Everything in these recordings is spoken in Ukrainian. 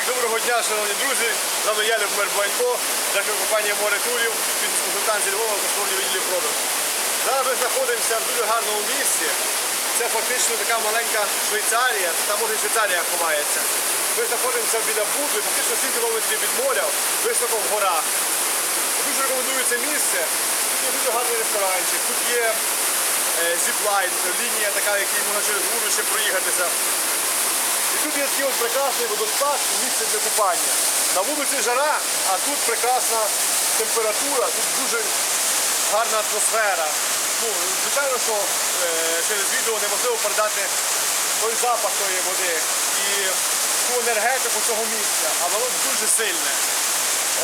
Так, доброго дня, шановні друзі. З вами я, Любомир Буанько, директор компанії Море Турів, бізнес-консультант зі Львова, кошторні відділі продаж. Зараз ми знаходимося в дуже гарному місці. Це фактично така маленька Швейцарія, там може і Швейцарія ховається. Ми знаходимося біля Будви, фактично 7 кілометрів від моря, високо в горах. Дуже рекомендую це місце. Тут є дуже гарний ресторанчик. Тут є е, зіплайн, лінія така, якій можна через воду ще проїхатися. Такий от прекрасний водоспад, місце для купання. На вулиці жара, а тут прекрасна температура, тут дуже гарна атмосфера. Ну, звичайно, що е, через відео неможливо передати той запах тої води і ту енергетику цього місця, а воно дуже сильне.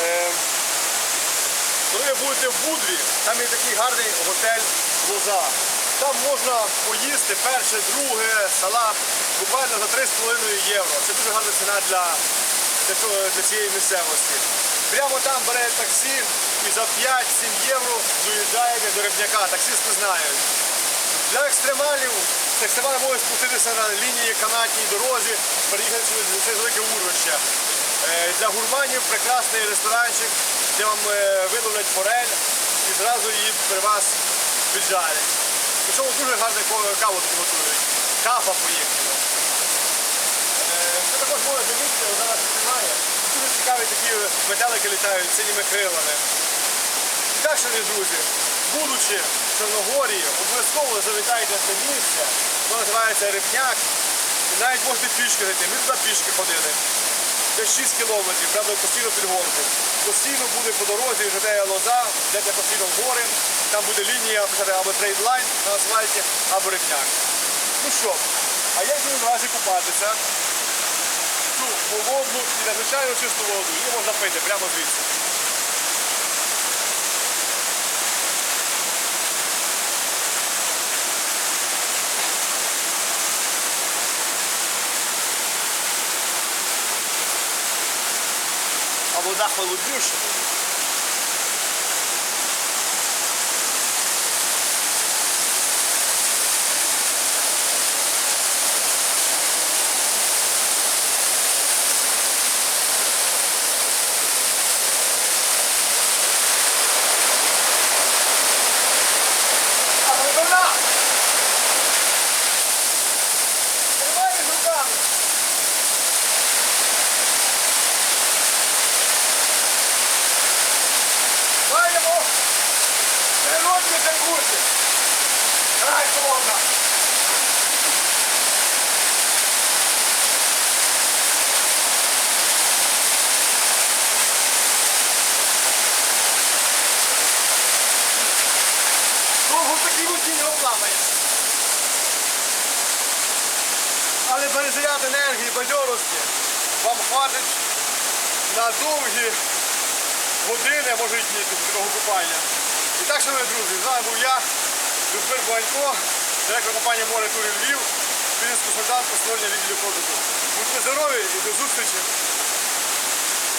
Е, коли ви будете в Будві, там є такий гарний готель Лоза. Там можна поїсти перше, друге, салат буквально за 3,5 євро. Це дуже гарна ціна для, для, цієї місцевості. Прямо там бере таксі і за 5-7 євро доїжджаєте до Рибняка. Таксисти знають. Для екстремалів екстремали можуть спуститися на лінії канатній дорозі, переїхати через це велике урвище. Е, Для гурманів прекрасний ресторанчик, де вам е, виловлять форель і зразу її при вас піджарять. Причому дуже гарне каву тут готують. Кафа поїхала. Це також може дивитися, зараз немає. Дуже цікаві такі метелики літають синіми крилами. Так, шановні друзі, будучи в Чорногорії, обов'язково завітайте на це місце. Воно називається Рибняк. І навіть можете пішки зайти. Ми туди пішки ходили. Десь 6 кілометрів, правда, постійно під гонку. Постійно буде по дорозі, жде лоза, йдете постійно гори, там буде лінія або трейдлайн на асфальті, або рибняк. Ну що, а я йду наразі купатися. Цю холодну і надзвичайно чисту воду. Її можна пити прямо звідси. А вода холодніша. Природні джакузі. Грай холодна. Довго в такій воді не. Але перезаряд енергії, бадьорості вам хватить на довгі години, може і дні такого купання. І так, шановні друзі, з вами був я, Любомир Буанько, директор компанії Море Турів Львів, бізнес-консультант по створення відділу продажу. Будьте здорові і до зустрічі!